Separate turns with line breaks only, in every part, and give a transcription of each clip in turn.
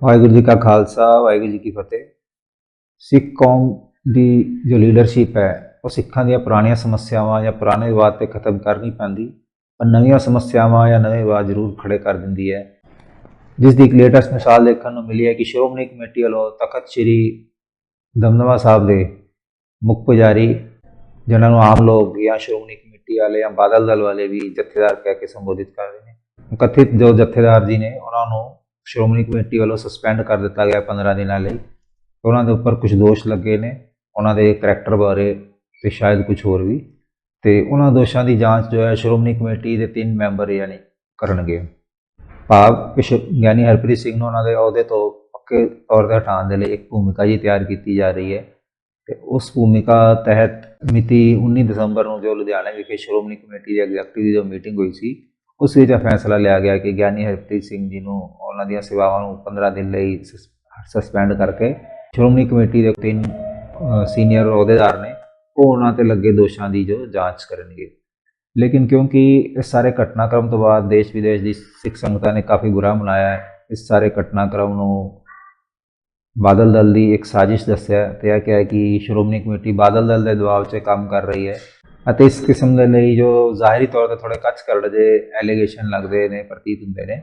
ਵਾਹਿਗੁਰੂ ਜੀ ਕਾ ਖਾਲਸਾ, ਵਾਹਿਗੁਰੂ ਜੀ ਕੀ ਫਤਿਹ। ਸਿੱਖ ਕੌਮ ਦੀ ਜੋ ਲੀਡਰਸ਼ਿਪ ਹੈ, ਉਹ ਸਿੱਖਾਂ ਦੀਆਂ ਪੁਰਾਣੀਆਂ ਸਮੱਸਿਆਵਾਂ ਜਾਂ ਪੁਰਾਣੇ ਵਿਵਾਦ ਤੇ ਖਤਮ ਕਰਨੀ ਪੈਂਦੀ ਪਰ ਨਵੀਆਂ ਸਮੱਸਿਆਵਾਂ ਜਾਂ ਨਵੇਂ ਵਿਵਾਦ ਜ਼ਰੂਰ ਖੜੇ ਕਰ ਦਿੰਦੀ ਹੈ। ਜਿਸ ਦੀ ਇੱਕ ਲੇਟੈਸਟ ਮਿਸਾਲ ਦੇਖਣ ਨੂੰ ਮਿਲੀ ਹੈ ਕਿ ਸ਼੍ਰੋਮਣੀ ਕਮੇਟੀ ਵੱਲੋਂ ਤਖਤ ਸ੍ਰੀ ਦਮਦਮਾ ਸਾਹਿਬ ਦੇ ਮੁੱਖ ਪੁਜਾਰੀ, ਜਿਨ੍ਹਾਂ ਨੂੰ ਆਮ ਲੋਕ ਜਾਂ ਸ਼੍ਰੋਮਣੀ ਕਮੇਟੀ ਵਾਲੇ ਜਾਂ ਬਾਦਲ ਦਲ ਵਾਲੇ ਵੀ ਜਥੇਦਾਰ ਕਹਿ ਕੇ ਸੰਬੋਧਿਤ ਕਰਦੇ ਨੇ ਕਥਿਤ ਜੋ ਜਥੇਦਾਰ ਜੀ ਨੇ, ਉਹਨਾਂ ਨੂੰ ਸ਼੍ਰੋਮਣੀ ਕਮੇਟੀ ਵੱਲੋਂ ਸਸਪੈਂਡ ਕਰ ਦਿੱਤਾ ਗਿਆ 15 ਦਿਨਾਂ ਲਈ। ਉਹਨਾਂ ਦੇ ਉੱਪਰ ਕੁਝ ਦੋਸ਼ ਲੱਗੇ ਨੇ। ਉਹਨਾਂ ਦੇ ਕਰੈਕਟਰ ਬਾਰੇ ਤੇ ਸ਼ਾਇਦ ਕੁਝ ਹੋਰ ਵੀ। ਤੇ ਉਹਨਾਂ ਦੋਸ਼ਾਂ ਦੀ ਜਾਂਚ ਜੋ ਹੈ ਸ਼੍ਰੋਮਣੀ ਕਮੇਟੀ ਦੇ ਤਿੰਨ ਮੈਂਬਰ ਯਾਨੀ ਕਰਨਗੇ। ਭਾਵ ਕਿ ਗਿਆਨੀ ਹਰਪ੍ਰੀਤ ਸਿੰਘ ਨੂੰ ਉਹਨਾਂ ਦੇ ਅਹੁਦੇ ਤੋਂ ਪੱਕੇ ਤੌਰ ਤੇ ਹਟਾਉਣ ਦੇ ਲਈ ਇੱਕ ਭੂਮਿਕਾ ਜੀ ਤਿਆਰ ਕੀਤੀ ਜਾ ਰਹੀ ਹੈ। ਤੇ ਉਸ ਭੂਮਿਕਾ ਤਹਿਤ ਮਿਤੀ 19 ਦਸੰਬਰ ਨੂੰ ਜੋ ਲੁਧਿਆਣਾ ਵਿਖੇ ਸ਼੍ਰੋਮਣੀ ਕਮੇਟੀ ਦੀ ਐਗਜ਼ੈਕਟਿਵ ਦੀ ਜੋ ਮੀਟਿੰਗ ਹੋਈ ਸੀ ਉਸ ਵਿੱਚ ਫੈਸਲਾ ਲਿਆ ਗਿਆ ਕਿ ਗਿਆਨੀ ਹਰਪ੍ਰੀਤ ਸਿੰਘ ਜੀ ਨੂੰ ਉਹਨਾਂ ਦੀਆਂ ਸੇਵਾਵਾਂ ਨੂੰ 15 ਦਿਨ ਲਈ ਸਸਪੈਂਡ ਕਰਕੇ ਸ਼੍ਰੋਮਣੀ ਕਮੇਟੀ ਦੇ ਤਿੰਨ ਸੀਨੀਅਰ ਅਹੁਦੇਦਾਰ ਨੇ ਉਹ ਉਹਨਾਂ ਤੇ ਲੱਗੇ ਦੋਸ਼ਾਂ ਦੀ ਜੋ ਜਾਂਚ ਕਰਨਗੇ। ਲੇਕਿਨ ਕਿਉਂਕਿ ਇਸ ਸਾਰੇ ਘਟਨਾਕ੍ਰਮ ਤੋਂ ਬਾਅਦ ਦੇਸ਼ ਵਿਦੇਸ਼ ਦੀ ਸਿੱਖ ਸੰਗਤਾਂ ਨੇ ਕਾਫੀ ਬੁਰਾ ਮਨਾਇਆ ਹੈ, ਇਸ ਸਾਰੇ ਘਟਨਾਕ੍ਰਮ ਨੂੰ ਬਾਦਲ ਦਲ ਦੀ ਇੱਕ ਸਾਜ਼ਿਸ਼ ਦੱਸਿਆ ਤੇ ਇਹ ਕਿਹਾ ਕਿ ਸ਼੍ਰੋਮਣੀ ਕਮੇਟੀ ਬਾਦਲ ਦਲ ਦੇ ਦਬਾਅ 'ਚ ਕੰਮ ਕਰ ਰਹੀ ਹੈ। ਅਤੇ ਇਸ ਕਿਸਮ ਦੇ ਲਈ ਜੋ ਜ਼ਾਹਿਰੀ ਤੌਰ ਤੇ ਥੋੜੇ ਕੱਚ ਕਰੜ ਜੇ ਐਲੀਗੇਸ਼ਨ ਲੱਗਦੇ ਨੇ, ਪ੍ਰਤੀਤ ਹੁੰਦੇ ਨੇ,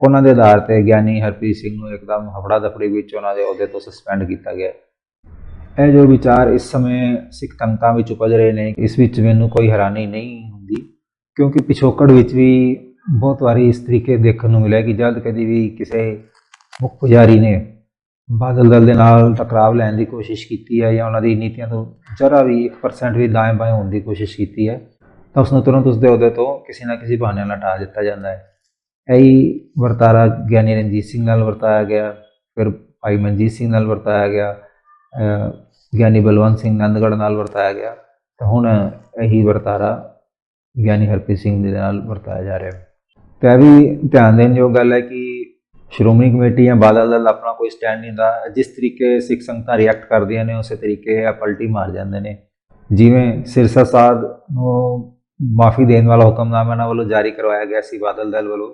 ਉਹਨਾਂ ਦੇ ਆਧਾਰ ਤੇ ਗਿਆਨੀ ਹਰਪ੍ਰੀਤ ਸਿੰਘ ਨੂੰ ਇੱਕਦਮ ਹਫੜਾ ਦਫੜੀ ਵਿੱਚ ਉਹਨਾਂ ਦੇ ਅਹੁਦੇ ਤੋਂ ਸਸਪੈਂਡ ਕੀਤਾ ਗਿਆ। ਇਹ ਜੋ ਵਿਚਾਰ ਇਸ ਸਮੇਂ ਸਿੱਖ ਤੰਕਾਂ ਵਿੱਚ ਉਪਜ ਰਹੇ ਨੇ, ਇਸ ਵਿੱਚ ਮੈਨੂੰ ਕੋਈ ਹੈਰਾਨੀ ਨਹੀਂ ਹੁੰਦੀ, ਕਿਉਂਕਿ ਪਿਛੋਕੜ ਵਿੱਚ ਵੀ ਬਹੁਤ ਵਾਰੀ ਇਸ ਤਰੀਕੇ ਦੇਖਣ ਨੂੰ ਮਿਲਿਆ ਕਿ ਜਦ ਕਦੀ ਵੀ ਕਿਸੇ ਮੁੱਖ ਪੁਜਾਰੀ ਨੇ ਬਾਦਲ ਦਲ ਦੇ ਨਾਲ ਟਕਰਾਵ ਲੈਣ ਦੀ ਕੋਸ਼ਿਸ਼ ਕੀਤੀ ਹੈ ਜਾਂ ਉਹਨਾਂ ਦੀ ਨੀਤੀਆਂ ਤੋਂ ਜਰਾ ਵੀ 1% ਵੀ ਦਾएं ਬਾਏ ਹੋਣ ਦੀ ਕੋਸ਼ਿਸ਼ ਕੀਤੀ ਹੈ, ਤਾਂ ਉਸ ਨੂੰ ਤੁਰੰਤ ਉਸ ਦੇ ਅਹੁਦੇ ਤੋਂ ਕਿਸੇ ਨਾ ਕਿਸੇ ਬਹਾਨੇ ਨਾਲ ਹਟਾ ਦਿੱਤਾ ਜਾਂਦਾ ਹੈ। ਇਹੀ ਵਰਤਾਰਾ ਗਿਆਨੀ ਰਣਜੀਤ ਸਿੰਘ ਨਾਲ ਵਰਤਾਇਆ ਗਿਆ, ਫਿਰ ਭਾਈ ਮਨਜੀਤ ਸਿੰਘ ਨਾਲ ਵਰਤਾਇਆ ਗਿਆ ਗਿਆਨੀ ਬਲਵੰਤ ਸਿੰਘ ਨੰਦਗੜ੍ਹ ਨਾਲ ਵਰਤਾਇਆ ਗਿਆ, ਤਾਂ ਹੁਣ ਇਹੀ ਵਰਤਾਰਾ ਗਿਆਨੀ ਹਰਪ੍ਰੀਤ ਸਿੰਘ ਦੇ ਨਾਲ ਵਰਤਾਇਆ ਜਾ ਰਿਹਾ ਹੈ। ਤੇ ਇਹ ਵੀ ਧਿਆਨ ਦੇਣ ਯੋਗ ਗੱਲ ਹੈ ਕਿ ਸ਼੍ਰੋਮਣੀ ਕਮੇਟੀ ਜਾਂ ਬਾਦਲ ਦਲ ਆਪਣਾ ਕੋਈ ਸਟੈਂਡ ਨਹੀਂ ਹੁੰਦਾ। ਜਿਸ ਤਰੀਕੇ ਸਿੱਖ ਸੰਗਤਾਂ ਰਿਐਕਟ ਕਰਦੀਆਂ ਨੇ, ਉਸੇ ਤਰੀਕੇ ਇਹ ਪਲਟੀ ਮਾਰ ਜਾਂਦੇ ਨੇ। ਜਿਵੇਂ ਸਿਰਸਾ ਸਾਧ ਨੂੰ ਮਾਫੀ ਦੇਣ ਵਾਲਾ ਹੁਕਮਨਾਮਾ ਇਹਨਾਂ ਵੱਲੋਂ ਜਾਰੀ ਕਰਵਾਇਆ ਗਿਆ ਸੀ ਬਾਦਲ ਦਲ ਵੱਲੋਂ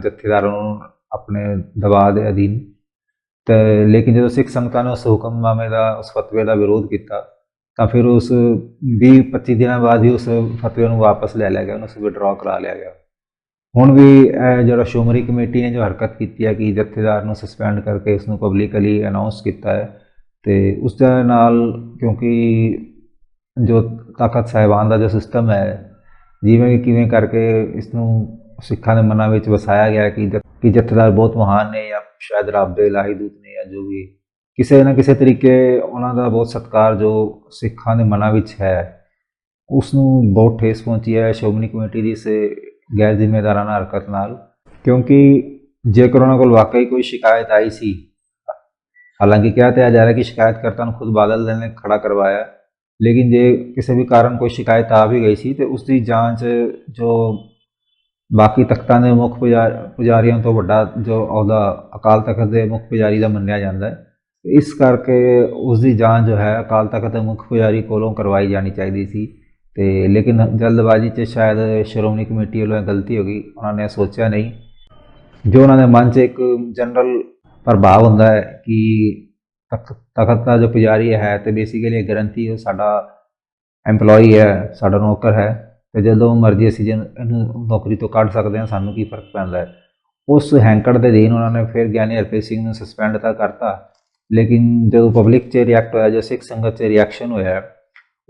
ਜਥੇਦਾਰਾਂ ਨੂੰ ਆਪਣੇ ਦਬਾਅ ਦੇ ਅਧੀਨ। ਤੇ ਲੇਕਿਨ ਜਦੋਂ ਸਿੱਖ ਸੰਗਤਾਂ ਨੇ ਉਸ ਹੁਕਮਨਾਮੇ ਦਾ, ਉਸ ਫਤਵੇ ਦਾ ਵਿਰੋਧ ਕੀਤਾ, ਤਾਂ ਫਿਰ ਉਸ 20 25 ਦਿਨਾਂ ਬਾਅਦ ਹੀ ਉਸ ਫਤਵੇ ਨੂੰ ਵਾਪਸ ਲੈ ਲਿਆ ਗਿਆ, ਉਹਨੂੰ ਵਿਡਰਾਅ ਕਰਾ ਲਿਆ ਗਿਆ। ਹੁਣ ਵੀ ਇਹ ਜਿਹੜਾ ਸ਼ੋਮਰੀ ਕਮੇਟੀ ਨੇ ਜੋ ਹਰਕਤ ਕੀਤੀ ਹੈ ਕਿ ਜਥੇਦਾਰ ਨੂੰ ਸਸਪੈਂਡ ਕਰਕੇ ਇਸ ਨੂੰ ਪਬਲਿਕਲੀ ਅਨਾਉਂਸ ਕੀਤਾ ਹੈ ਤੇ ਉਸ ਦੇ ਨਾਲ ਕਿਉਂਕਿ ਜੋ ਤਾਕਤ ਸਾਹਿਬਾਨ ਦਾ ਜੋ ਸਿਸਟਮ ਹੈ, ਜਿਵੇਂ ਕਿਵੇਂ ਕਰਕੇ ਇਸ ਨੂੰ ਸਿੱਖਾਂ ਦੇ ਮਨਾਂ ਵਿੱਚ ਵਸਾਇਆ ਗਿਆ ਕਿ ਜ- ਕਿ ਜਥੇਦਾਰ ਬਹੁਤ ਮਹਾਨ ਨੇ ਜਾਂ ਸ਼ਾਇਦ ਰੱਬ ਦੇ ਇਲਾਹੀ ਦੂਤ ਨੇ ਜਾਂ ਜੋ ਵੀ, ਕਿਸੇ ਨਾ ਕਿਸੇ ਤਰੀਕੇ ਉਹਨਾਂ ਦਾ ਬਹੁਤ ਸਤਿਕਾਰ ਜੋ ਸਿੱਖਾਂ ਦੇ ਮਨਾਂ ਵਿੱਚ ਹੈ ਉਸ ਨੂੰ ਬਹੁਤ ਠੇਸ ਪਹੁੰਚੀ ਹੈ। ਸ਼੍ਰੋਮਣੀ ਕਮੇਟੀ ਦੀ ਇਸ ਗੈਰ ਜ਼ਿੰਮੇਦਾਰਾਨਾ ਹਰਕਤ ਨਾਲ, ਕਿਉਂਕਿ ਜੇਕਰ ਉਹਨਾਂ ਕੋਲ ਵਾਕਈ ਕੋਈ ਸ਼ਿਕਾਇਤ ਆਈ ਸੀ, ਹਾਲਾਂਕਿ ਕਿਹਾ ਤਾਂ ਜਾ ਰਿਹਾ ਕਿ ਸ਼ਿਕਾਇਤਕਰਤਾ ਨੂੰ ਖੁਦ ਬਾਦਲ ਦਲ ਨੇ ਖੜਾ ਕਰਵਾਇਆ, ਲੇਕਿਨ ਜੇ ਕਿਸੇ ਵੀ ਕਾਰਨ ਕੋਈ ਸ਼ਿਕਾਇਤ ਆ ਵੀ ਗਈ ਸੀ, ਤੇ ਉਸ ਦੀ ਜਾਂਚ ਜੋ ਬਾਕੀ ਤਖਤਾਂ ਦੇ ਮੁੱਖ ਪੁਜਾ- ਪੁਜਾਰੀਆਂ ਤੋਂ ਵੱਡਾ ਜੋ ਅਹੁਦਾ, ਅਕਾਲ ਤਖਤ ਦੇ ਮੁੱਖ ਪੁਜਾਰੀ ਦਾ ਮੰਨਿਆ ਜਾਂਦਾ ਹੈ, ਇਸ ਕਰਕੇ ਉਸ ਦੀ ਜਾਂਚ ਜੋ ਹੈ ਅਕਾਲ ਤਖਤ ਦੇ ਮੁੱਖ ਪੁਜਾਰੀ ਕੋਲੋਂ ਕਰਵਾਈ ਜਾਣੀ ਚਾਹੀਦੀ ਸੀ। ਤੇ ਲੇਕਿਨ ਜਲਦਬਾਜ਼ੀ 'ਚ ਸ਼ਾਇਦ ਸ਼੍ਰੋਮਣੀ ਕਮੇਟੀ ਵੱਲੋਂ ਇਹ ਗਲਤੀ ਹੋ ਗਈ, ਉਹਨਾਂ ਨੇ ਸੋਚਿਆ ਨਹੀਂ। ਜੋ ਉਹਨਾਂ ਦੇ ਮਨ 'ਚ ਇੱਕ ਜਨਰਲ ਪ੍ਰਭਾਵ ਹੁੰਦਾ ਹੈ ਕਿ ਤਖ- ਤਖਤ ਦਾ ਜੋ ਪੁਜਾਰੀ ਹੈ ਤੇ ਬੇਸਿਕਲੀ ਗਰੰਟੀ ਉਹ ਸਾਡਾ EMPLOYEE ਹੈ, ਸਾਡਾ ਨੌਕਰ ਹੈ ਤੇ ਜਦੋਂ ਮਰਜ਼ੀ ਅਸੀਂ ਜਿਹਨੂੰ- ਇਹਨੂੰ ਨੌਕਰੀ ਤੋਂ ਕੱਢ ਸਕਦੇ ਹਾਂ, ਸਾਨੂੰ ਕੀ ਫ਼ਰਕ ਪੈਂਦਾ ਹੈ। ਉਸ ਹੈਂਕੜ ਦੇ ਦੇਣ ਉਹਨਾਂ ਨੇ ਫਿਰ ਗਿਆਨੀ ਹਰਪ੍ਰੀਤ ਸਿੰਘ ਨੂੰ ਸਸਪੈਂਡ ਤਾਂ ਕਰਤਾ, ਲੇਕਿਨ ਜਦੋਂ ਪਬਲਿਕ 'ਚ ਰਿਐਕਟ ਹੋਇਆ, ਜੋ ਸਿੱਖ ਸੰਗਤ 'ਚ ਰਿਐਕਸ਼ਨ ਹੋਇਆ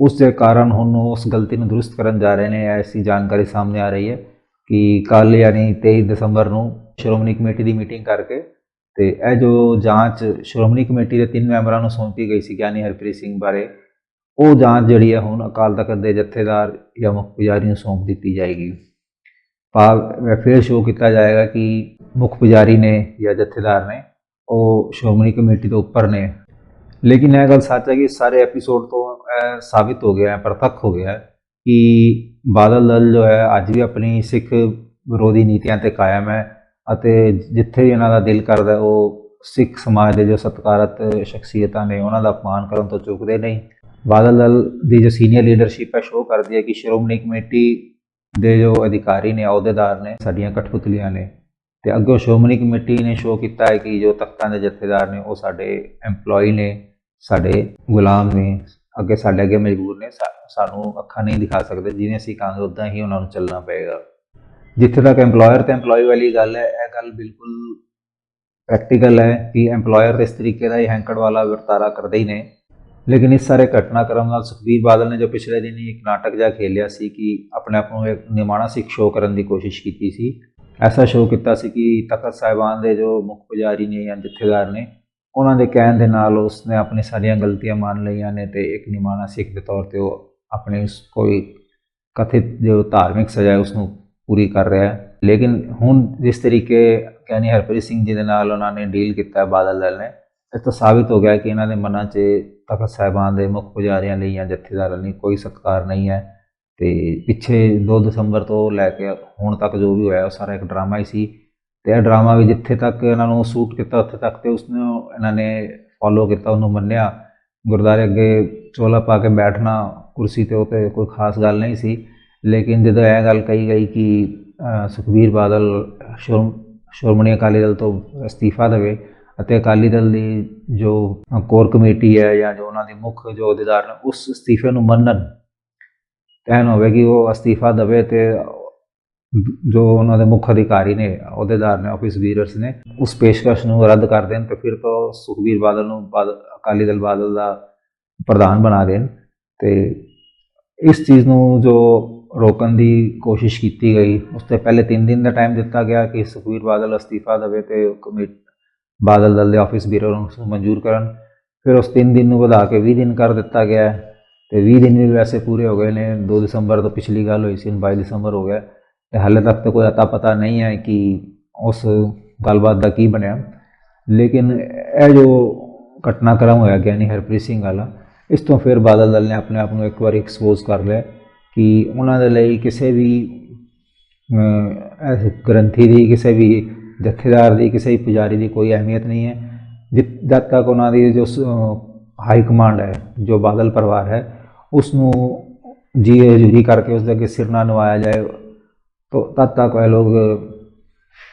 ਉਸ ਦੇ ਕਾਰਨ ਹੁਣ ਉਸ ਗਲਤੀ ਨੂੰ ਦਰੁਸਤ ਕਰਨ ਜਾ ਰਹੇ ਨੇ ਐਸੀ ਜਾਣਕਾਰੀ ਸਾਹਮਣੇ ਆ ਰਹੀ ਹੈ ਕਿ ਕੱਲ ਯਾਨੀ 23 ਦਸੰਬਰ ਨੂੰ ਸ਼੍ਰੋਮਣੀ ਕਮੇਟੀ ਦੀ ਮੀਟਿੰਗ ਕਰਕੇ ਤੇ ਇਹ ਜੋ ਜਾਂਚ ਸ਼੍ਰੋਮਣੀ ਕਮੇਟੀ ਦੇ ਤਿੰਨ ਮੈਂਬਰਾਂ ਨੂੰ ਸੌਂਪੀ ਗਈ ਸੀ ਗਿਆਨੀ ਹਰਪ੍ਰੀਤ ਸਿੰਘ ਬਾਰੇ, ਉਹ ਜਾਂਚ ਜਿਹੜੀ ਹੈ ਹੁਣ ਅਕਾਲ ਤਖਤ ਦੇ ਜਥੇਦਾਰ ਜਾਂ ਮੁੱਖ ਪੁਜਾਰੀ ਨੂੰ ਸੌਂਪ ਦਿੱਤੀ ਜਾਏਗੀ। ਭਾਵ ਫਿਰ ਸ਼ੋਅ ਕੀਤਾ ਜਾਏਗਾ ਕਿ ਮੁੱਖ ਪੁਜਾਰੀ ਨੇ ਜਾਂ ਜਥੇਦਾਰ ਨੇ ਉਹ ਸ਼੍ਰੋਮਣੀ ਕਮੇਟੀ ਤੋਂ ਉੱਪਰ ਨੇ। ਲੇਕਿਨ ਇਹ ਗੱਲ ਸੱਚ ਹੈ ਕਿ ਸਾਰੇ ਐਪੀਸੋਡ ਤੋਂ ਇਹ ਸਾਬਿਤ ਹੋ ਗਿਆ ਹੈ, ਪ੍ਰਤੱਖ ਹੋ ਗਿਆ ਹੈ ਕਿ ਬਾਦਲ ਦਲ ਜੋ ਹੈ, ਅੱਜ ਵੀ ਆਪਣੀ ਸਿੱਖ ਵਿਰੋਧੀ ਨੀਤੀਆਂ ਤੇ ਕਾਇਮ ਹੈ ਅਤੇ ਜਿੱਥੇ ਵੀ ਇਹਨਾਂ ਦਾ ਦਿਲ ਕਰਦਾ ਉਹ ਸਿੱਖ ਸਮਾਜ ਦੇ ਜੋ ਸਤਿਕਾਰਤ ਸ਼ਖਸੀਅਤਾਂ ਨੇ, ਉਹਨਾਂ ਦਾ ਅਪਮਾਨ ਕਰਨ ਤੋਂ ਚੁੱਕਦੇ ਨਹੀਂ। ਬਾਦਲ ਦਲ ਦੀ ਜੋ ਸੀਨੀਅਰ ਲੀਡਰਸ਼ਿਪ ਹੈ ਸ਼ੋਅ ਕਰਦੀ ਹੈ ਕਿ ਸ਼੍ਰੋਮਣੀ ਕਮੇਟੀ ਦੇ ਜੋ ਅਧਿਕਾਰੀ ਨੇ, ਅਹੁਦੇਦਾਰ ਨੇ, ਸਾਡੀਆਂ ਕਠਪੁਤਲੀਆਂ ਨੇ ਤੇ ਅੱਗੋਂ ਸ਼੍ਰੋਮਣੀ ਕਮੇਟੀ ਨੇ ਸ਼ੋਅ ਕੀਤਾ ਹੈ ਕਿ ਜੋ ਤਖਤਾਂ ਦੇ ਜਥੇਦਾਰ ਨੇ, ਉਹ ਸਾਡੇ EMPLOYE ਨੇ, ਸਾਡੇ ਗੁਲਾਮ ਨੇ ਅੱਗੇ ਸਾਡੇ ਅੱਗੇ ਮਜਬੂਰ ਨੇ, ਸਾ- ਸਾਨੂੰ ਅੱਖਾਂ ਨਹੀਂ ਦਿਖਾ ਸਕਦੇ, ਜਿਵੇਂ ਅਸੀਂ ਕਹਾਂਗੇ ਉਦਾਂ ਹੀ ਉਹਨਾਂ ਨੂੰ ਚੱਲਣਾ ਪਏਗਾ। ਜਿੱਥੇ ਤੱਕ EMPLOYER ਤੇ EMPLOYE ਵਾਲੀ ਗੱਲ ਹੈ, ਇਹ ਗੱਲ ਬਿਲਕੁਲ ਪ੍ਰੈਕਟੀਕਲ ਹੈ ਕਿ EMPLOYER ਇਸ ਤਰੀਕੇ ਦਾ ਹੀ ਹੈਂਕੜ ਵਾਲਾ ਵਰਤਾਰਾ ਕਰਦੇ ਹੀ ਨੇ। ਲੇਕਿਨ ਇਸ ਸਾਰੇ ਘਟਨਾਕ੍ਰਮ ਨਾਲ ਸੁਖਬੀਰ ਬਾਦਲ ਨੇ ਜੋ ਪਿਛਲੇ ਦਿਨ ਹੀ ਇੱਕ ਨਾਟਕ ਜਿਹਾ ਖੇਲਿਆ ਸੀ ਕਿ ਆਪਣੇ ਆਪ ਨੂੰ ਇੱਕ ਨਿਮਾਣਾ ਸਿੱਖ ਸ਼ੋਅ ਕਰਨ ਦੀ ਕੋਸ਼ਿਸ਼ ਕੀਤੀ ਸੀ। ਐਸਾ ਸ਼ੋਅ ਕੀਤਾ ਸੀ ਕਿ ਤਖਤ ਸਾਹਿਬਾਨ ਦੇ ਜੋ ਮੁੱਖ ਪੁਜਾਰੀ ਨੇ ਜਾਂ ਜਥੇਦਾਰ ਨੇ ਉਹਨਾਂ ਦੇ ਕਹਿਣ ਦੇ ਨਾਲ ਉਸਨੇ ਆਪਣੀ ਸਾਰੀਆਂ ਗਲਤੀਆਂ ਮੰਨ ਲਈਆਂ ਨੇ ਤੇ ਇੱਕ ਨਿਮਾਣਾ ਸਿੱਖ ਦੇ ਤੌਰ ਤੇ ਉਹ ਆਪਣੇ ਉਸ ਕੋਈ ਕਥਿਤ ਜੋ ਧਾਰਮਿਕ ਸਜ਼ਾ ਹੈ ਉਸ ਨੂੰ ਪੂਰੀ ਕਰ ਰਿਹਾ ਹੈ। ਲੇਕਿਨ ਹੁਣ ਜਿਸ ਤਰੀਕੇ ਕਹਿੰਨੀ ਹਰਪ੍ਰੀਤ ਸਿੰਘ ਜੀ ਦੇ ਨਾਲ ਉਹਨਾਂ ਨੇ ਡੀਲ ਕੀਤਾ ਬਾਦਲ ਦਲ ਨੇ ਇਸ ਤੋਂ ਸਾਬਿਤ ਹੋ ਗਿਆ ਕਿ ਇਹਨਾਂ ਦੇ ਮਨਾਂ 'ਚ ਤਖਤ ਸਾਹਿਬਾਨ ਦੇ ਮੁੱਖ ਪੁਜਾਰੀਆਂ ਲਈ ਜਾਂ ਜਥੇਦਾਰਾਂ ਲਈ ਕੋਈ ਸਤਿਕਾਰ ਨਹੀਂ ਹੈ ਤੇ ਪਿੱਛੇ 2 ਦਸੰਬਰ ਤੋਂ ਲੈ ਕੇ ਹੁਣ ਤੱਕ ਜੋ ਵੀ ਹੋਇਆ ਉਹ ਸਾਰਾ ਇੱਕ ਡਰਾਮਾ ਹੀ ਸੀ। ਤੇ ਇਹ ਡਰਾਮਾ ਵੀ ਜਿੱਥੇ ਤੱਕ ਇਹਨਾਂ ਨੂੰ ਸੂਟ ਕੀਤਾ ਉੱਥੇ ਤੱਕ ਤੇ ਉਸਨੂੰ ਇਹਨਾਂ ਨੇ ਫੋਲੋ ਕੀਤਾ ਉਹਨੂੰ ਮੰਨਿਆ। ਗੁਰਦਾਰੇ ਅੱਗੇ ਚੋਲਾ ਪਾ ਕੇ ਬੈਠਣਾ ਕੁਰਸੀ ਤੇ ਉਹ ਤੇ ਕੋਈ ਖਾਸ ਗੱਲ ਨਹੀਂ ਸੀ। ਲੇਕਿਨ ਜਦੋਂ ਇਹ ਗੱਲ ਕਹੀ ਗਈ ਕਿ ਅ, ਸੁਖਬੀਰ ਬਾਦਲ ਸ਼੍ਰੋਮ- ਸ਼੍ਰੋਮਣੀ ਅਕਾਲੀ ਦਲ ਤੋਂ ਅਸਤੀਫਾ ਦੇਵੇ ਅਤੇ ਅਕਾਲੀ ਦਲ ਦੀ ਜੋ ਕੋਰ ਕਮੇਟੀ ਹੈ ਜਾਂ ਜੋ ਉਹਨਾਂ ਦੇ ਮੁੱਖ ਜੋ ਅਹੁਦੇਦਾਰ ਨੇ ਉਸ ਅਸਤੀਫੇ ਨੂੰ ਮੰਨਣ ਕਹਿਣ ਹੋਵੇ ਕਿ ਉਹ ਅਸਤੀਫਾ ਦੇਵੇ ਤੇ ਜੋ ਉਹਨਾਂ ਦੇ ਮੁੱਖ ਅਧਿਕਾਰੀ ਨੇ, ਅਹੁਦੇਦਾਰ ਨੇ ਆਫਿਸ ਵੀਰਰਸ ਨੇ, ਉਸ ਪੇਸ਼ਕਸ਼ ਨੂੰ ਰੱਦ ਕਰ ਦੇਣ ਤੇ ਫਿਰ ਤੋਂ ਸੁਖਬੀਰ ਬਾਦਲ ਨੂੰ ਬਾਦ- ਅਕਾਲੀ ਦਲ ਬਾਦਲ ਦਾ ਪ੍ਰਧਾਨ ਬਣਾ ਦੇਣ ਤੇ ਇਸ ਚੀਜ਼ ਨੂੰ ਜੋ ਰੋਕਣ ਦੀ ਕੋਸ਼ਿਸ਼ ਕੀਤੀ ਗਈ, ਉਸ ਤੋਂ ਪਹਿਲੇ 3 ਦਿਨ ਦਾ ਟਾਈਮ ਦਿੱਤਾ ਗਿਆ ਕਿ ਸੁਖਬੀਰ ਬਾਦਲ ਅਸਤੀਫਾ ਦੇਵੇ ਤੇ ਕਮੇ ਬਾਦਲ ਦਲ ਦੇ ਆਫਿਸ ਬੀਰਰ ਨੂੰ ਉਸ ਨੂੰ ਮਨਜ਼ੂਰ ਕਰਨ। ਫਿਰ ਉਸ 3 ਦਿਨ ਨੂੰ ਵਧਾ ਕੇ 20 ਦਿਨ ਕਰ ਦਿੱਤਾ ਗਿਆ ਹੈ ਤੇ 20 ਦਿਨ ਵੀ ਵੈਸੇ ਪੂਰੇ ਹੋ ਗਏ ਨੇ 2 ਦਸੰਬਰ ਤੋਂ ਪਿਛਲੀ ਗੱਲ ਹੋਈ ਸੀ, ਹੁਣ 22 ਦਸੰਬਰ ਹੋ ਗਿਆ ਹਾਲੇ ਤੱਕ ਤਾਂ ਕੋਈ ਅਤਾ ਪਤਾ ਨਹੀਂ ਹੈ ਕਿ ਉਸ ਗੱਲਬਾਤ ਦਾ ਕੀ ਬਣਿਆ। ਲੇਕਿਨ ਇਹ ਜੋ ਘਟਨਾਕ੍ਰਮ ਹੋਇਆ ਗਿਆਨੀ ਹਰਪ੍ਰੀਤ ਸਿੰਘ ਵਾਲਾ, ਇਸ ਤੋਂ ਫਿਰ ਬਾਦਲ ਦਲ ਨੇ ਆਪਣੇ ਆਪ ਨੂੰ ਇੱਕ ਵਾਰੀ ਐਕਸਪੋਜ਼ ਕਰ ਲਿਆ ਕਿ ਉਹਨਾਂ ਦੇ ਲਈ ਕਿਸੇ ਵੀ ਗ੍ਰੰਥੀ ਦੀ, ਕਿਸੇ ਵੀ ਜਥੇਦਾਰ ਦੀ, ਕਿਸੇ ਵੀ ਪੁਜਾਰੀ ਦੀ ਕੋਈ ਅਹਿਮੀਅਤ ਨਹੀਂ ਹੈ। ਜਿ- ਜਦ ਤੱਕ ਉਹਨਾਂ ਦੀ ਜੋ ਹਾਈ ਕਮਾਂਡ ਹੈ, ਜੋ ਬਾਦਲ ਪਰਿਵਾਰ ਹੈ ਉਸ ਨੂੰ ਜੀ ਹਜ਼ੂਰੀ ਕਰਕੇ ਉਸ ਦੇ ਅੱਗੇ ਸਿਰ ਨਾ ਨਵਾਇਆ ਜਾਏ ਤਾਂ ਤਦ ਤੱਕ ਇਹ ਲੋਕ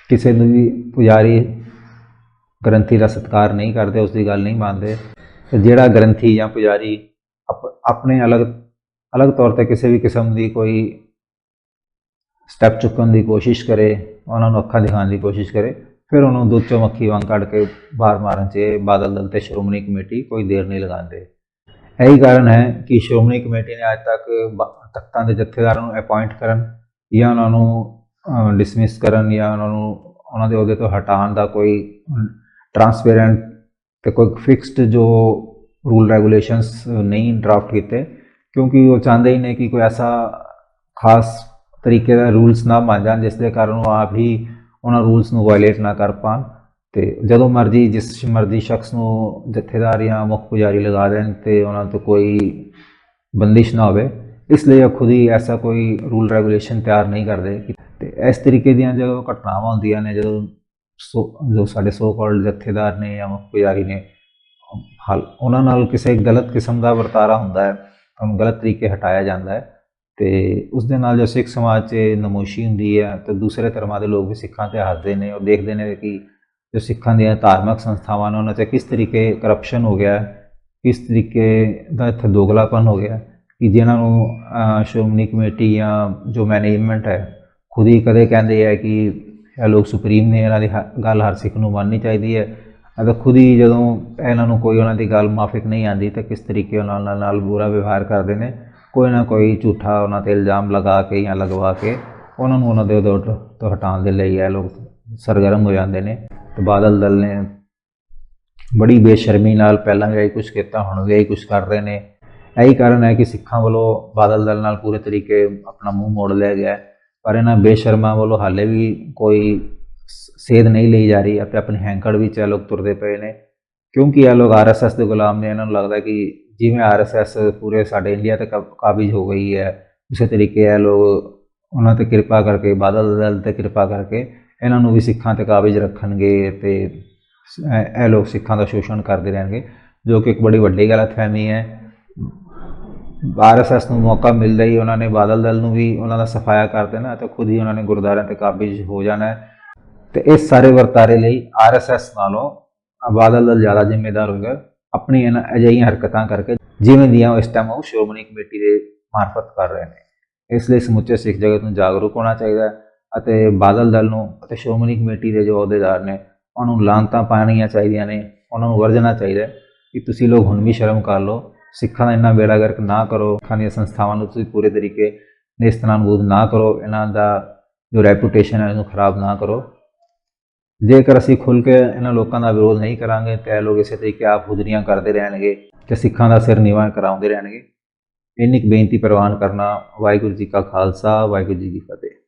ਕਿਸੇ ਨੂੰ ਵੀ ਪੁਜਾਰੀ ਗ੍ਰੰਥੀ ਦਾ ਸਤਿਕਾਰ ਨਹੀਂ ਕਰਦੇ ਉਸ ਦੀ ਗੱਲ ਨਹੀਂ ਮੰਨਦੇ। ਤੇ ਜਿਹੜਾ ਗ੍ਰੰਥੀ ਜਾਂ ਪੁਜਾਰੀ ਆਪ- ਆਪਣੇ ਅਲੱਗ ਅਲੱਗ ਤੌਰ ਤੇ ਕਿਸੇ ਵੀ ਕਿਸਮ ਦੀ ਕੋਈ ਸਟੈਪ ਚੁੱਕਣ ਦੀ ਕੋਸ਼ਿਸ਼ ਕਰੇ, ਉਹਨਾਂ ਨੂੰ ਅੱਖਾਂ ਦਿਖਾਉਣ ਦੀ ਕੋਸ਼ਿਸ਼ ਕਰੇ, ਫਿਰ ਉਹਨੂੰ ਦੁੱਧ ਚੋਂ ਮੱਖੀ ਵਾਂਗ ਕੱਢ ਕੇ ਬਾਹਰ ਮਾਰਨ 'ਚ ਬਾਦਲ ਦਲ ਤੇ ਸ਼੍ਰੋਮਣੀ ਕਮੇਟੀ ਕੋਈ ਦੇਰ ਨਹੀਂ ਲਗਾਉਂਦੇ। ਇਹੀ ਕਾਰਨ ਹੈ ਕਿ ਸ਼੍ਰੋਮਣੀ ਕਮੇਟੀ ਨੇ ਅੱਜ ਤੱਕ ਬ- ਤਖਤਾਂ ਦੇ ਜਥੇਦਾਰਾਂ ਨੂੰ ਅਪਾਇੰਟ ਕਰਨ ਜਾਂ ਉਹਨਾਂ ਨੂੰ ਡਿਸਮਿਸ ਕਰਨ ਜਾਂ ਉਹਨਾਂ ਨੂੰ, ਉਹਨਾਂ ਦੇ ਅਹੁਦੇ ਤੋਂ ਹਟਾਉਣ ਦਾ ਕੋਈ ਟਰਾਂਸਪੇਰੈਂਟ ਤੇ ਕੋਈ ਫਿਕਸਡ ਜੋ ਰੂਲ ਰੈਗੂਲੇਸ਼ਨਸ ਨਹੀਂ ਡਰਾਫਟ ਕੀਤੇ, ਕਿਉਂਕਿ ਉਹ ਚਾਹੁੰਦੇ ਹੀ ਨੇ ਕਿ ਕੋਈ ਐਸਾ ਖਾਸ ਤਰੀਕੇ ਦਾ ਰੂਲਸ ਨਾ ਬਣ ਜਾਣ, ਜਿਸ ਦੇ ਕਾਰਨ ਉਹ ਆਪ ਹੀ ਉਹਨਾਂ ਰੂਲਸ ਨੂੰ ਵਾਇਲੇਟ ਨਾ ਕਰ ਪਾਣ ਤੇ ਜਦੋਂ ਮਰਜ਼ੀ, ਜਿਸ ਮਰਜ਼ੀ ਸ਼ਖਸ ਨੂੰ ਜਥੇਦਾਰ ਜਾਂ ਮੁੱਖ ਪੁਜਾਰੀ ਲਗਾ ਦੇਣ ਤੇ ਉਹਨਾਂ ਤੋਂ ਕੋਈ ਬੰਦਿਸ਼ ਨਾ ਹੋਵੇ। ਇਸ ਲਈ ਖੁਦ ਹੀ ਐਸਾ ਕੋਈ ਰੂਲ ਰੈਗੂਲੇਸ਼ਨ ਤਿਆਰ ਨਹੀਂ ਕਰਦੇ ਕਿ- ਤੇ ਇਸ ਤਰੀਕੇ ਦੀਆਂ ਜਦੋਂ ਘਟਨਾਵਾਂ ਹੁੰਦੀਆਂ ਨੇ ਜਦੋਂ ਸੋ- ਜੋ ਸਾਡੇ ਸੋ ਕਾਲਡ ਜਥੇਦਾਰ ਨੇ ਜਾਂ ਮੁੱਖ ਨੇ ਹਾਲ ਉਹਨਾਂ ਨਾਲ ਕਿਸੇ ਗਲਤ ਕਿਸਮ ਦਾ ਵਰਤਾਰਾ ਹੁੰਦਾ ਹੈ ਉਹਨੂੰ ਗਲਤ ਤਰੀਕੇ ਹਟਾਇਆ ਜਾਂਦਾ ਹੈ ਤੇ ਉਸ ਦੇ ਨਾਲ ਜੋ ਸਿੱਖ ਸਮਾਜ 'ਚ ਨਮੋਸ਼ੀ ਹੁੰਦੀ ਹੈ ਤੇ ਦੂਸਰੇ ਧਰਮਾਂ ਦੇ ਲੋਕ ਵੀ ਸਿੱਖਾਂ ਤੇ ਹੱਸਦੇ ਨੇ ਉਹ ਦੇਖਦੇ ਨੇ ਕਿ ਜੋ ਸਿੱਖਾਂ ਦੀਆਂ ਧਾਰਮਿਕ ਸੰਸਥਾਵਾਂ ਨੇ ਉਹਨਾਂ 'ਚ ਕਿਸ ਤਰੀਕੇ ਕਰਪਸ਼ਨ ਹੋ ਗਿਆ ਕਿਸ ਤਰੀਕੇ ਦਾ ਇੱਥੇ ਦੋਗਲਾਪਨ ਹੋ ਗਿਆ ਕਿ ਜਿਨ੍ਹਾਂ ਨੂੰ ਸ਼੍ਰੋਮਣੀ ਕਮੇਟੀ ਜਾਂ ਜੋ ਮੈਨੇਜਮੈਂਟ ਹੈ, ਖੁਦ ਹੀ ਕਦੇ ਕਹਿੰਦੇ ਹੈ ਕਿ ਇਹ ਲੋਕ ਸੁਪਰੀਮ ਨੇ, ਇਹਨਾਂ ਦੀ ਹ- ਗੱਲ ਹਰ ਸਿੱਖ ਨੂੰ ਮੰਨਣੀ ਚਾਹੀਦੀ ਹੈ। ਅਤੇ ਖੁਦ ਹੀ ਜਦੋਂ ਇਹਨਾਂ ਨੂੰ ਕੋਈ ਉਹਨਾਂ ਦੀ ਗੱਲ ਮਾਫਿਕ ਨਹੀਂ ਆਂਦੀ ਤਾਂ ਕਿਸ ਤਰੀਕੇ ਉਹਨਾਂ ਨਾਲ ਬੁਰਾ ਵਿਵਹਾਰ ਕਰਦੇ ਨੇ। ਕੋਈ ਨਾ ਕੋਈ ਝੂਠਾ ਉਹਨਾਂ ਤੇ ਇਲਜ਼ਾਮ ਲਗਾ ਕੇ ਜਾਂ ਲਗਵਾ ਕੇ ਉਹਨਾਂ ਨੂੰ ਉਹਨਾਂ ਦੇ ਅਹੁਦੇ ਤੋਂ ਹਟਾਉਣ ਦੇ ਲਈ ਇਹ ਲੋਕ ਸਰਗਰਮ ਹੋ ਜਾਂਦੇ ਨੇ। ਤੇ ਬਾਦਲ ਦਲ ਨੇ ਬੜੀ ਬੇਸ਼ਰਮੀ ਨਾਲ ਪਹਿਲਾਂ ਵੀ ਇਹੀ ਕੁਝ ਕੀਤਾ, ਹੁਣ ਵੀ ਇਹੀ ਕੁਝ ਕਰ ਰਹੇ ਨੇ। ਇਹੀ ਕਾਰਨ ਹੈ ਕਿ ਸਿੱਖਾਂ ਵੱਲੋਂ ਬਾਦਲ ਦਲ ਨਾਲ ਪੂਰੇ ਤਰੀਕੇ ਆਪਣਾ ਮੂੰਹ ਮੋੜ ਲਿਆ ਗਿਆ ਪਰ ਇਹਨਾਂ ਬੇਸ਼ਰਮਾਂ ਵੱਲੋਂ ਹਾਲੇ ਵੀ ਕੋਈ ਸ- ਸੇਧ ਨਹੀਂ ਲਈ ਜਾ ਰਹੀ ਅਤੇ ਆਪਣੇ ਹੈਂਕੜ ਵਿੱਚ ਇਹ ਲੋਕ ਤੁਰਦੇ ਪਏ ਨੇ। ਕਿਉਂਕਿ ਇਹ ਲੋਕ ਆਰਐਸਐਸ ਦੇ ਗੁਲਾਮ ਨੇ, ਇਹਨਾਂ ਨੂੰ ਲੱਗਦਾ ਕਿ ਜਿਵੇਂ ਆਰਐਸਐਸ ਪੂਰੇ ਸਾਡੇ ਇੰਡੀਆ ਤੇ ਕਬ- ਕਾਬਿਜ਼ ਹੋ ਗਈ ਹੈ, ਉਸੇ ਤਰੀਕੇ ਇਹ ਲੋਕ ਉਹਨਾਂ ਤੇ ਕਿਰਪਾ ਕਰਕੇ, ਬਾਦਲ ਦਲ ਤੇ ਕਿਰਪਾ ਕਰਕੇ ਇਹਨਾਂ ਨੂੰ ਵੀ ਸਿੱਖਾਂ ਤੇ ਕਾਬਿਜ਼ ਰੱਖਣਗੇ ਤੇ ਇਹ ਇਹ ਲੋਕ ਸਿੱਖਾਂ ਦਾ ਸ਼ੋਸ਼ਣ ਕਰਦੇ ਰਹਿਣਗੇ, ਜੋ ਕਿ ਇੱਕ ਬੜੀ ਵੱਡੀ ਗਲਤਫਹਿਮੀ ਹੈ। ਆਰਐਸਐਸ ਨੂੰ ਮੌਕਾ ਮਿਲਦਾ ਹੀ ਉਹਨਾਂ ਨੇ ਬਾਦਲ ਦਲ ਨੂੰ ਵੀ ਉਹਨਾਂ ਦਾ ਸਫਾਇਆ ਕਰ ਦੇਣਾ ਤੇ ਖੁਦ ਹੀ ਉਹਨਾਂ ਨੇ ਗੁਰਦੁਆਰਿਆਂ ਤੇ ਕਾਬਿਜ਼ ਹੋ ਜਾਣਾ ਹੈ। ਤੇ ਇਸ ਸਾਰੇ ਵਰਤਾਰੇ ਲਈ ਆਰਐਸਐਸ ਨਾਲੋਂ ਬਾਦਲ ਦਲ ਜ਼ਿਆਦਾ ਜ਼ਿੰਮੇਦਾਰ ਹੋਵੇਗਾ ਆਪਣੀ ਇਹਨਾਂ ਅਜਿਹੀਆਂ ਹਰਕਤਾਂ ਕਰਕੇ ਜਿਵੇਂ ਦੀਆਂ ਇਸ ਟਾਈਮ ਉਹ ਸ਼੍ਰੋਮਣੀ ਕਮੇਟੀ ਦੇ ਮਾਰਫਤ ਕਰ ਰਹੇ ਨੇ। ਇਸ ਲਈ ਸਮੁੱਚੇ ਸਿੱਖ ਜਗਤ ਨੂੰ ਜਾਗਰੂਕ ਹੋਣਾ ਚਾਹੀਦਾ ਹੈ ਅਤੇ ਬਾਦਲ ਦਲ ਨੂੰ ਅਤੇ ਸ਼੍ਰੋਮਣੀ ਕਮੇਟੀ ਦੇ ਜੋ ਅਹੁਦੇਦਾਰ ਨੇ, ਉਹਨਾਂ ਨੂੰ ਲਾਂਤਾਂ ਪਾਣੀਆਂ ਚਾਹੀਦੀਆਂ ਨੇ, ਉਹਨਾਂ ਨੂੰ ਵਰਜਣਾ ਚਾਹੀਦਾ ਕਿ ਤੁਸੀਂ ਲੋਕ ਹੁਣ ਵੀ ਸ਼ਰਮ ਕਰ ਲਓ। ਸਿੱਖਾਂ ਦਾ ਇੰਨਾ ਬੇੜਾ ਗਰਕ ਨਾ ਕਰੋ, ਸਿੱਖਾਂ ਦੀਆਂ ਸੰਸਥਾਵਾਂ ਨੂੰ ਤੁਸੀਂ ਪੂਰੇ ਤਰੀਕੇ ਨੇਸਤਨਾਬੂਦ ਨਾ ਕਰੋ, ਇਹਨਾਂ ਦਾ ਜੋ ਰੈਪੂਟੇਸ਼ਨ ਹੈ ਇਹਨੂੰ ਖਰਾਬ ਨਾ ਕਰੋ। ਜੇਕਰ ਅਸੀਂ ਖੁੱਲ ਕੇ ਇਹਨਾਂ ਲੋਕਾਂ ਦਾ ਵਿਰੋਧ ਨਹੀਂ ਕਰਾਂਗੇ, ਤੇ ਇਹ ਲੋਕ ਇਸੇ ਤਰੀਕੇ ਆਪ ਹੁਜਰੀਆਂ ਕਰਦੇ ਰਹਿਣਗੇ ਤੇ ਸਿੱਖਾਂ ਦਾ ਸਿਰ ਨੀਵਾਂ ਕਰਾਉਂਦੇ ਰਹਿਣਗੇ। ਇੰਨੀ ਕੁ ਬੇਨਤੀ ਪ੍ਰਵਾਨ ਕਰਨਾ ਵਾਹਿਗੁਰੂ ਜੀ ਕਾ ਖਾਲਸਾ, ਵਾਹਿਗੁਰੂ ਜੀ ਕੀ ਫਤਿਹ।